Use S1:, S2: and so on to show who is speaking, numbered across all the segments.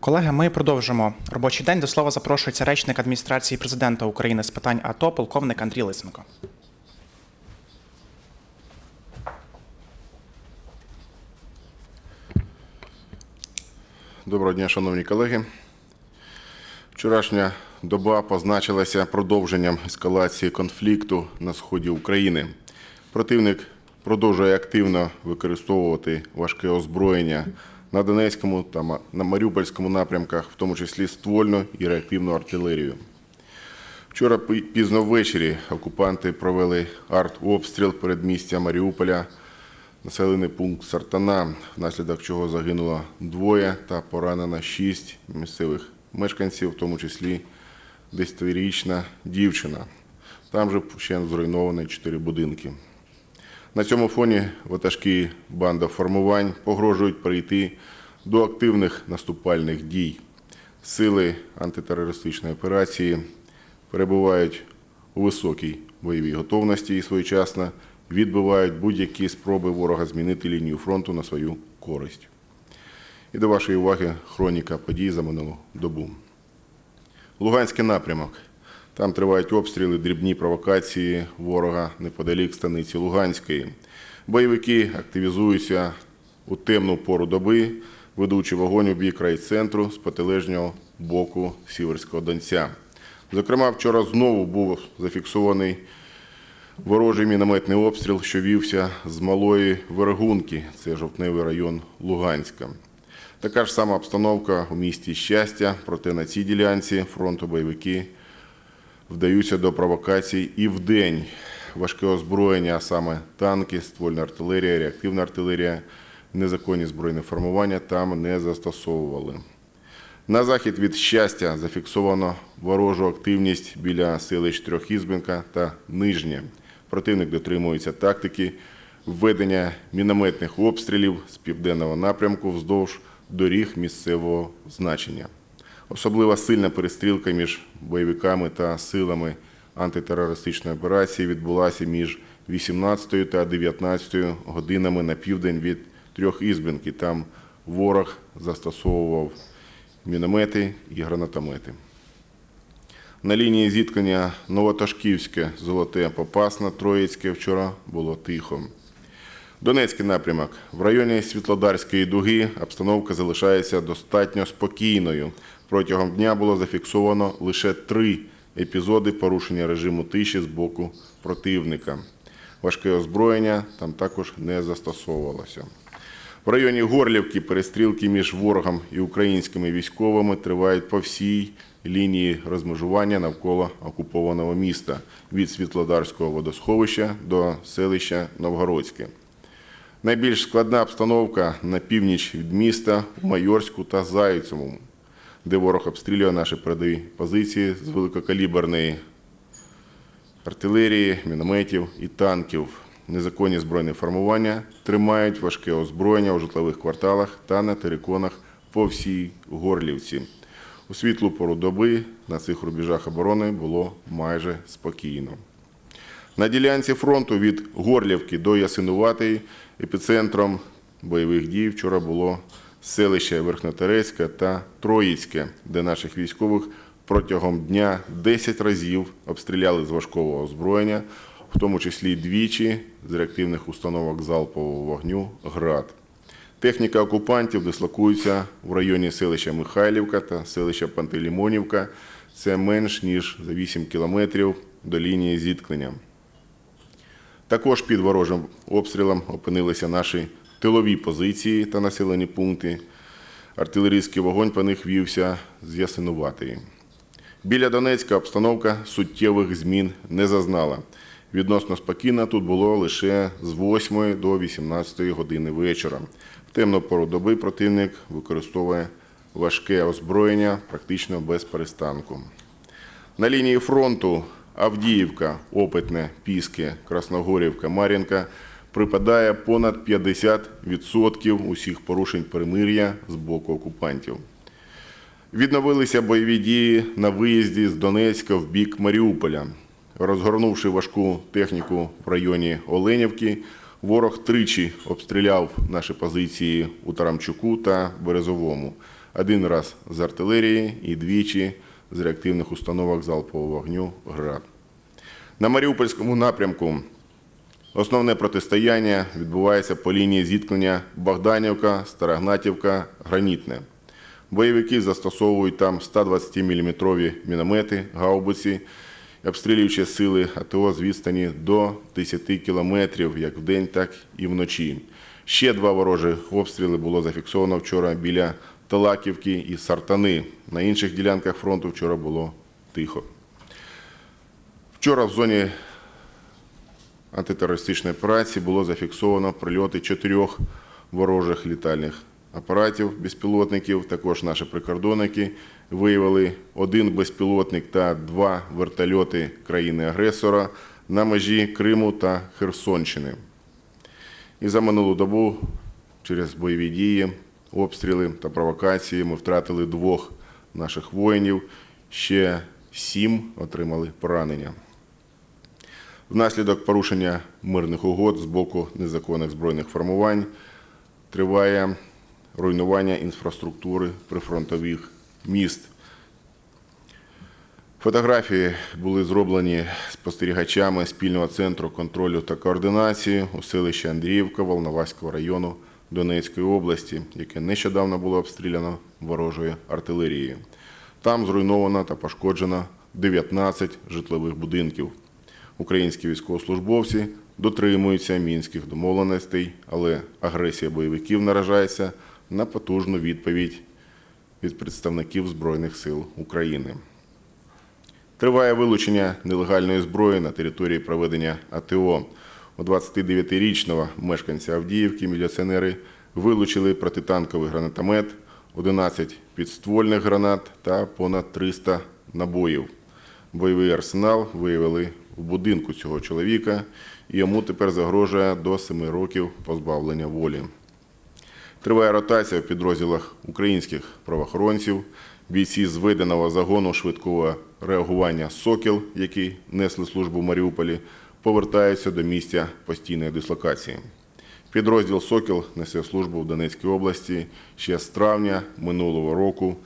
S1: Колеги, ми продовжимо робочий день. До слова запрошується речник адміністрації президента України з питань АТО, полковник Андрій Лисенко.
S2: Доброго дня, шановні колеги. Вчорашня доба позначилася продовженням ескалації конфлікту на сході України. Противник продовжує активно використовувати важке озброєння на Донецькому та на Маріупольському напрямках, в тому числі ствольну і реактивну артилерію. Вчора пізно ввечері окупанти провели артобстріл передмістя Маріуполя, населений пункт Сартана, внаслідок чого загинуло двоє та поранено шість місцевих мешканців, в тому числі 10-річна дівчина. Там же ще зруйновані чотири будинки. На цьому фоні ватажки бандоформувань погрожують перейти до активних наступальних дій. Сили антитерористичної операції перебувають у високій бойовій готовності і своєчасно відбивають будь-які спроби ворога змінити лінію фронту на свою користь. І до вашої уваги хроніка подій за минулу добу. Луганський напрямок. Там тривають обстріли, дрібні провокації ворога неподалік станиці Луганської. Бойовики активізуються у темну пору доби, ведучи вогонь у бік райцентру з протилежнього боку Сіверського Донця. Зокрема, вчора знову був зафіксований ворожий мінометний обстріл, що вівся з малої Вергунки, це жовтневий район Луганська. Така ж сама обстановка у місті Щастя, проте на цій ділянці фронту бойовики вдаються до провокацій і вдень. Важке озброєння, а саме танки, ствольна артилерія, реактивна артилерія, незаконні збройні формування там не застосовували. На захід від щастя зафіксовано ворожу активність біля селищ Трьохізбенка та Нижнє. Противник дотримується тактики введення мінометних обстрілів з південного напрямку вздовж доріг місцевого значення. Особливо сильна перестрілка між бойовиками та силами антитерористичної операції відбулася між 18 та 19 годинами на південь від Трьохізбенки. Там ворог застосовував міномети і гранатомети. На лінії зіткнення Новоташківське, Золоте, Попасна, Троїцьке вчора було тихо. Донецький напрямок. В районі Світлодарської дуги обстановка залишається достатньо спокійною. Протягом дня було зафіксовано лише три епізоди порушення режиму тиші з боку противника. Важке озброєння там також не застосовувалося. В районі Горлівки перестрілки між ворогом і українськими військовими тривають по всій лінії розмежування навколо окупованого міста від Світлодарського водосховища до селища Новгородське. Найбільш складна обстановка на північ від міста Майорську та Зайцевому, де ворог обстрілює наші передові позиції з великокаліберної артилерії, мінометів і танків. Незаконні збройні формування тримають важке озброєння у житлових кварталах та на териконах по всій Горлівці. У світлу пору доби на цих рубежах оборони було майже спокійно. На ділянці фронту від Горлівки до Ясинуватої епіцентром бойових дій вчора було селище Верхнотерецьке та Троїцьке, де наших військових протягом дня 10 разів обстріляли з важкого озброєння, в тому числі двічі з реактивних установок залпового вогню ГРАД. Техніка окупантів дислокується в районі селища Михайлівка та селища Пантелеймонівка. Це менш ніж за 8 кілометрів до лінії зіткнення. Також під ворожим обстрілом опинилися наші тилові позиції та населені пункти. Артилерійський вогонь по них вівся з Ясинуватої. Біля Донецька обстановка суттєвих змін не зазнала. Відносно спокійно тут було лише з 8 до 18 години вечора. В темну пору доби противник використовує важке озброєння практично без перестанку. На лінії фронту Авдіївка, Опитне, Піски, Красногорівка, Мар'їнка припадає понад 50% усіх порушень перемир'я з боку окупантів. Відновилися бойові дії на виїзді з Донецька в бік Маріуполя. Розгорнувши важку техніку в районі Оленівки, ворог тричі обстріляв наші позиції у Тарамчуку та Березовому. один раз з артилерії і двічі з реактивних установок залпового вогню «Град». На Маріупольському напрямку Основне протистояння відбувається по лінії зіткнення Богданівка, Старогнатівка, Гранітне. Бойовики застосовують там 120-мм міномети, гаубиці, обстрілюючи сили АТО з відстані до 10 кілометрів як вдень, так і вночі. Ще два ворожі обстріли було зафіксовано вчора біля Талаківки і Сартани. На інших ділянках фронту вчора було тихо. Вчора в зоні антитерористичної операції було зафіксовано прильоти чотирьох ворожих літальних апаратів безпілотників. Також наші прикордонники виявили один безпілотник та два вертольоти країни-агресора на межі Криму та Херсонщини. І за минулу добу через бойові дії, обстріли та провокації ми втратили двох наших воїнів, ще сім отримали поранення. Внаслідок порушення мирних угод з боку незаконних збройних формувань триває руйнування інфраструктури прифронтових міст. Фотографії були зроблені спостерігачами спільного центру контролю та координації у селищі Андріївка Волноваського району Донецької області, яке нещодавно було обстріляно ворожою артилерією. Там зруйновано та пошкоджено 19 житлових будинків. Українські військовослужбовці дотримуються мінських домовленостей, але агресія бойовиків наражається на потужну відповідь від представників Збройних сил України. Триває вилучення нелегальної зброї на території проведення АТО. У 29-річного мешканця Авдіївки міліціонери вилучили протитанковий гранатомет, 11 підствольних гранат та понад 300 набоїв. Бойовий арсенал виявили в будинку цього чоловіка, і йому тепер загрожує до 7 років позбавлення волі. Триває ротація в підрозділах українських правоохоронців. Бійці зведеного загону швидкого реагування Сокіл, які несли службу в Маріуполі, повертаються до місця постійної дислокації. Підрозділ Сокіл несе службу в Донецькій області ще з травня минулого року.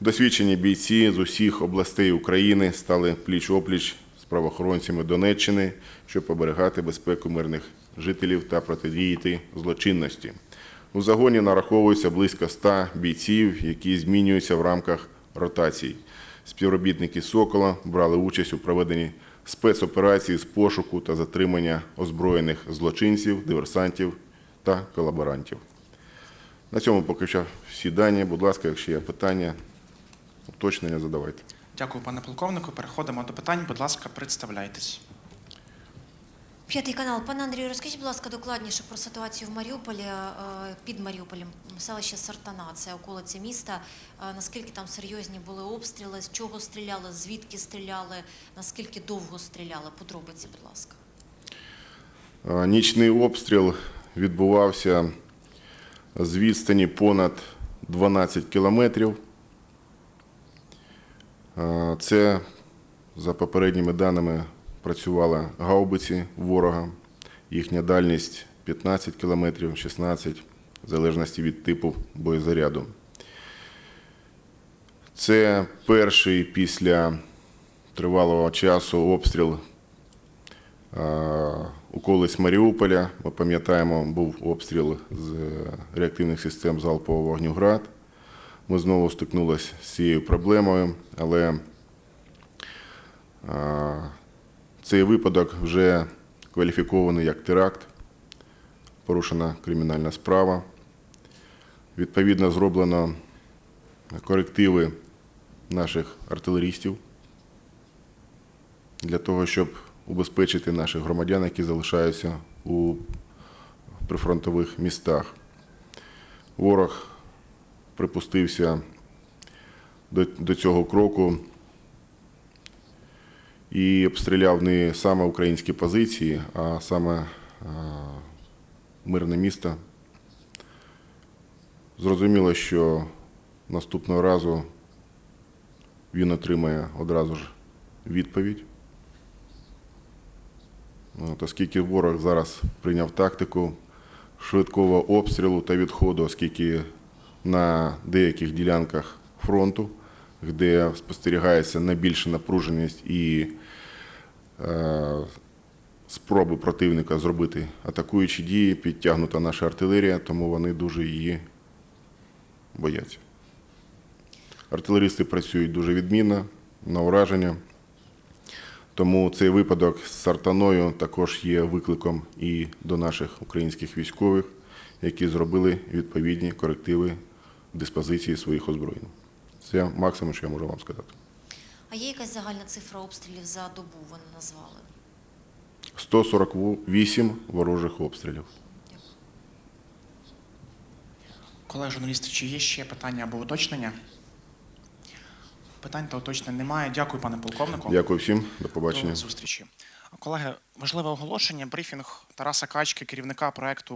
S2: Досвідчені бійці з усіх областей України стали пліч-опліч з правоохоронцями Донеччини, щоб оберігати безпеку мирних жителів та протидіяти злочинності. У загоні нараховується близько 100 бійців, які змінюються в рамках ротацій. Співробітники Сокола брали участь у проведенні спецоперації з пошуку та затримання озброєних злочинців, диверсантів та колаборантів. На цьому поки що всі дані. Будь ласка, якщо є питання, уточнення задавайте.
S1: Дякую, пане полковнику. Переходимо до питань. Будь ласка, представляйтесь.
S3: П'ятий канал. Пане Андрію, розкажіть, будь ласка, докладніше про ситуацію в Маріуполі, е, під Маріуполем, селище Сартана, це околиці міста. Е, Наскільки там серйозні були обстріли, з чого стріляли, звідки стріляли, наскільки довго стріляли? Подробиці, будь ласка.
S2: Е, Нічний обстріл відбувався з відстані понад 12 кілометрів. Це, за попередніми даними, працювали гаубиці ворога. Їхня дальність 15 кілометрів, 16, в залежності від типу боєзаряду. Це перший після тривалого часу обстріл околиць Маріуполя. Ми пам'ятаємо, був обстріл з реактивних систем залпового вогню «Град». Ми знову стикнулися з цією проблемою, але цей випадок вже кваліфікований як теракт, порушена кримінальна справа. Відповідно, зроблено корективи наших артилерістів для того, щоб убезпечити наших громадян, які залишаються у прифронтових містах. Ворог припустився до, цього кроку і обстріляв не саме українські позиції, а саме мирне місто. Зрозуміло, що наступного разу він отримає одразу ж відповідь. От, оскільки ворог зараз прийняв тактику швидкого обстрілу та відходу, оскільки на деяких ділянках фронту, де спостерігається найбільша напруженість і е, спроби противника зробити атакуючі дії, підтягнута наша артилерія, тому вони дуже її бояться. Артилеристи працюють дуже відмінно, на ураження. Тому цей випадок з Сартаною також є викликом і до наших українських військових, які зробили відповідні корективи диспозиції своїх озброєнь. Це максимум, що я можу вам сказати.
S3: А є якась загальна цифра обстрілів за добу, вони назвали?
S2: 148 ворожих обстрілів.
S1: Колеги журналісти, чи є ще питання або уточнення? Питань та уточнень немає. Дякую, пане полковнику.
S2: Дякую всім, до побачення.
S1: До зустрічі. Колеги, важливе оголошення. Брифінг Тараса Качки, керівника проекту